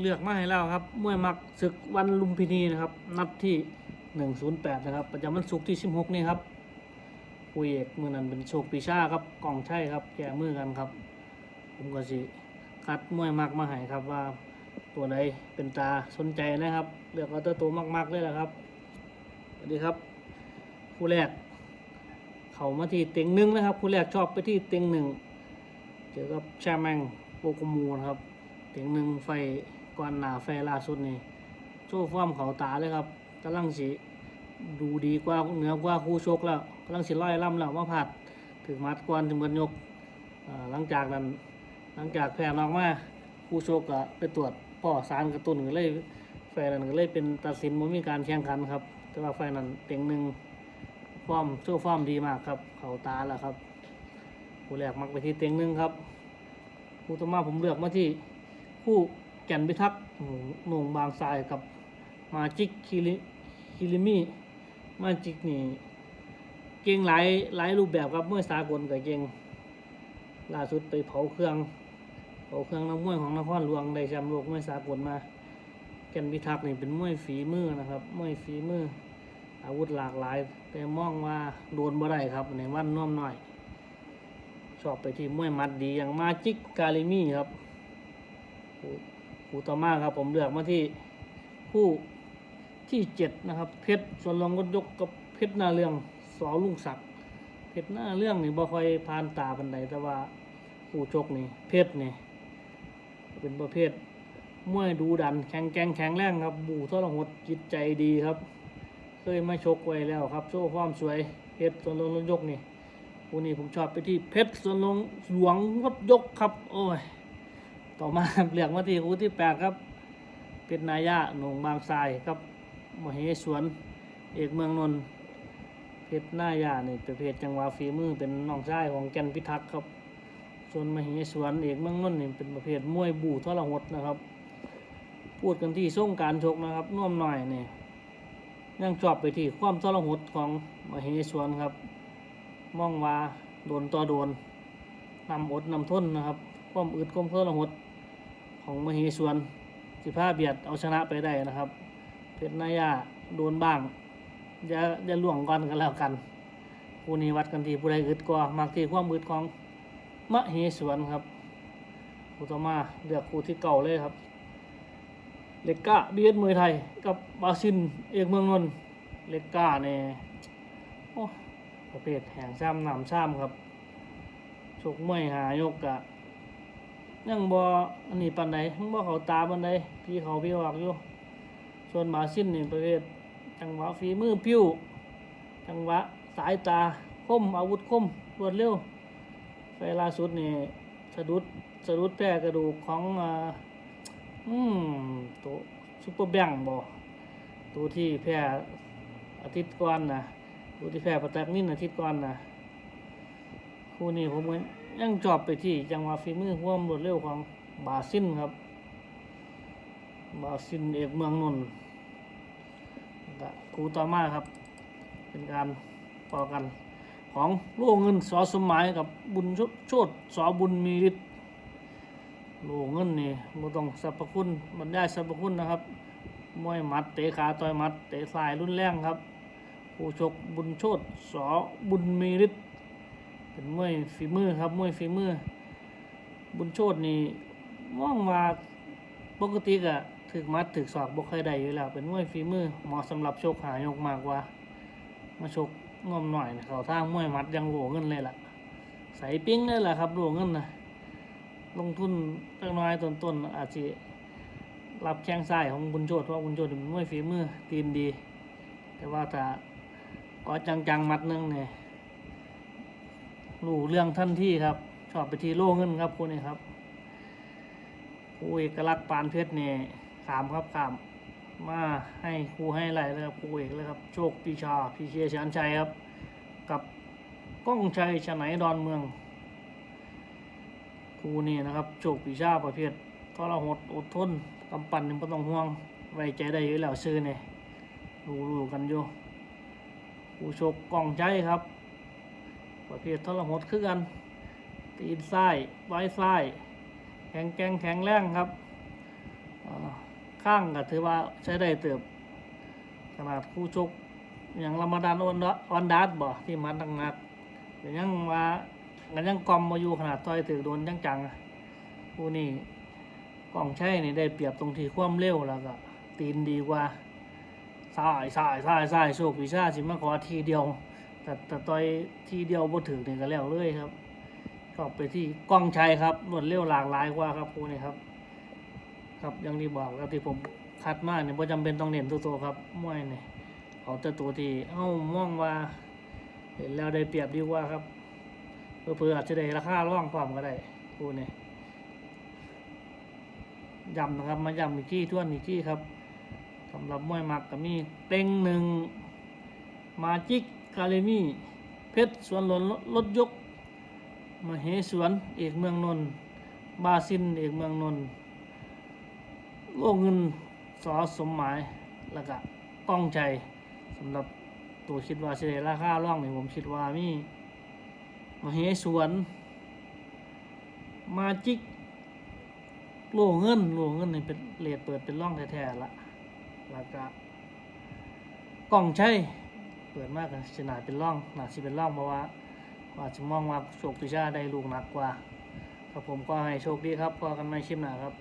เลือกมาให้แล้วครับมวยมักศึกวันลุมพินีนะครับ นัดที่หนึ่งศูนย์แปดนะครับ ประจำวันศุกร์ที่สิบหกนี่ครับผู้เอกมือนั้นเป็นโชคปีชาครับกล่องใช่ครับ แก่มือกันครับ ผมก็สิคัดมวยมักมาให้ครับว่าตัวใดเป็นตาสนใจนะครับเลือกเอาตัวตัวมักๆเลยแหละครับสวัสดีครับคู่แรก เขามาที่เต็งหนึ่งนะครับคู่แรกชอบไปที่เต็งหนึ่งเจอกับแชมแมงโปกมูนะครับเต็งหนึ่งไฟ ก่อนหนาไฟล่าสุดนี่โชว์ฟอร์มเขาตาเลยครับกำลังสิดูดีกว่าเหนือกว่าคู่ชกแล้วกำลังสิร้อยล่ำแล้วมาผัดถึงมัดก่อนถึงเบินยกหลังจากนั้นหลังจากแพ้นออกมาคู่ชกก็ไปตรวจพ่อสารกระตุ้นก็เลยไฟนั้นก็เลยเป็นตัดสินมันมีการแข่งขันครับ แต่ว่าไฟนั้นเต็งหนึ่งฟอร์มโชว์ฟอร์มดีมากครับ เขาตาแล้วครับผู้แรกมักไปที่เต็งหนึ่งครับผู้ต่อมาผมเลือกมาที่ผู้แก่นพิทักษ์หน่งบางทรายกับมาจิกคิริคิริมิมาจิกนี่ เก่งหลายหลายรูปแบบครับมวยสากลกับเก่งล่าสุดไปเผาเครื่องเผาเครื่องนักมวยของนครหลวงได้แชมป์โลกมวยสากลมาแก่นพิทักษ์นี่เป็นมวยฝีมือนะครับมวยฝีมือ อาวุธหลากหลาย แต่มองว่าโดนบ่ได้ครับในวันน้อมหน่อย ชอบไปที่มวยมัดดีอย่างมาจิกกาลิมี่ครับ คู่ต่อมาครับ ผมเลือกมาที่คู่ที่เจ็ดนะครับ เพชรส่วนรองก็ยกกับเพชรหน้าเรื่องสอลุงศักดิ์เพชรหน้าเรื่องนี่บ่ค่อยผ่านตาปันใดแต่ว่าคู่ชกนี่ เพชรนี่เป็นประเภทมวยดูดันแข็งแกร่งแข็งแรงครับ บูทรหดจิตใจดีครับ เคยมาชกไว้แล้วครับ โชว์ความสวยเพชรส่วนลงรถยกนี่คู่นี้ผมชอบไปที่เพชรส่วนลงหลวงรถยกครับ โอ้ย ต่อมาเรียกมาที่คู่ที่แปดครับเพชรนายะหนองบางทรายครับมเหสวน เอกเมืองนนท์เพชรนายะนี่เป็นเพชรจังหวะฝีมือเป็นน้องชายของแกนพิทักษ์ครับ ส่วนมเหสวนเอกเมืองนนท์นี่ยเป็นประเภทมวยบู่ทรหดนะครับ พูดกันที่ส่งการชกนะครับน่วมหน่อยเนี่ยังชอบไปที่ความทรหดของมเหสวนครับ มองว่าโดนต่อโดนนำอดนำทนนะครับ ความอึดความทรหดของมเหสวนสิพาเบียดเอาชนะไปได้นะครับ เพชรนายาโดนบ้างอย่าอย่าล่วงก่อนกันแล้วกันคู่นี้วัดกันที่ผู้ใดอึดกว่ามักที่ความอึดของมเหสวนครับคูต่อมาเลือกคู่ที่เก่าเลยครับเล็กก้าบีเอสมวยไทย กับบาซินเอกเมืองนนท์เล็กก้าเนี่ยโอ้ประเภทแห่งซ้ำนำซ้ำครับชกมวยหายกกะ ยังบออันนี้ปันใดยังบอเขาตาปันใดพี่เขาพี่ออกอยู่ ส่วนบาซินนี่ประเภทจังหวะฝีมือพิ้ว จังหวะสายตาคมอาวุธคมรวดเร็วไฟล่าสุดนี่สะดุดสะดุดแพ้กระดูกของอืมตัวซุปเปอร์แบงบอตัวที่แพ้อาทิตย์ก่อนนะตัวที่แพ้ประตักนินอาทิตย์ก่อนนะคู่นี้ผมก็ ยังจอบไปที่จังหวะฝีมือความรวดเร็วของบาซินครับ บาซินเอกเมืองนนท์กูต่อมาครับ เป็นการต่อกันของโล่เงินสอสมหมายกับบุญโชดสอบุญมีฤทธิ์โลเงินนี่บ่ต้องสรรพคุณบรรยายสรรพคุณนะครับมวยหมัดเตะขาต่อยหมัดเตะสายรุนแรงครับ ผู้ชกบุญโชตสอบุญมีฤทธิ์ เป็นมวยฝีมือครับมวยฝีมือ บุญโชตนี่มองว่าปกติก็ถึกมัดถึกศอกบ่เคยได้อยู่แล้ว เป็นมวยฝีมือเหมาะสำหรับโชกหายกมากกว่า มาชกงอมหน่อยนะเขาทางมวยมัดยังโหลเงินเลยล่ะ ใส่ปิ้งเลยล่ะครับโหลเงินนะลงทุนเล็กน้อยต้นๆอาจจะรับแข้งซ้ายของบุญโชตเพราะบุญโชตเป็นมวยฝีมือตีนดี แต่ว่าถ้าก็จังๆมัดหนึงเนี่ย รู้เรื่องท่านที่ครับ ชอบไปทีโล่เงินครับคู่นี้ครับคู่เอกลักษณ์ปานเพชรเนี่ยขามครับขามมาให้ครูให้ไรเลยครับครูเอกเลยครับ โชคปีชาพีเชียชานชัยครับ กับก้องชัยชไหนดอนเมืองครูนี่นะครับ โชคปีชาประเภททรหดอดทนกำปั้นนี่ไม่ต้องห่วงไว้ใจได้อยู่แล้วซื้อเนี่ยรู้รู้กันอยู่ครูโชคกล่องใจครับ ประเภททรหดคือกัน ตีนซ้ไว้ซ้แข็งแกงแข็งแรงครับข้างก็ถือว่าใช้ได้เติบ ขนาดคู่ชกอย่างรามาดานออนดอนดาร์บ่ที่มันตั้งนักแต่ยังว่าก็ยังกอมมาอยู่ขนาดต่อยถือโดนจังจังๆอะคู่นี้กองใช่นี่ได้เปรียบตรงที่ความเร็วแล้วก็ตีนดีกว่าสายสายสายสายโชควิชาสิมาขอทีเดียว แต่แต่ต่อยทีเดียวบ่ถึงนี่ยก็แล้วเลยครับก็ไปที่กล้องชัยครับรวดเร็วหลากหลายกว่าครับคู่นี้ครับ ครับอย่างที่บอกครับที่ผมคัดมากเนี่ยบ่จำเป็นต้องเน้นตัวโตครับมวยเนี่ยเอาแต่ตัวที่เอ้ามองว่า เห็นแล้วได้เปรียบดีกว่าครับเพื่อๆอาจจะได้ราคาร่องความก็ได้คู่นี้ย้ำนะครับมาย้ำอีกที่ทวนอีกที่ครับสำหรับมวยหมักก็มีเต็งหนึ่งมาจิก คาเลมี่เพชรสวนหลนรถยกมาเหสวนเอกเมืองนนท์บาซินเอกเมืองนนท์โลกเงินสอสมหมายแล้วก็ก้องใจสำหรับตัวคิดว่าเฉลยราคาร่องนี่ผมคิดว่ามีมาเหสวน มาจิกโลเงินโลเงินนี่เป็นเลทเปิดเป็นร่องแท้ๆละแล้วก็กล้องใช่ เปิดมากกันชนะเป็นร่องหนาสิเป็นร่องเพราะว่าอาจจะมองว่าโชคพิชาได้ลูกหนักกว่าครับผมก็ให้โชคดีครับพอกันไม่ชิมหนาครับ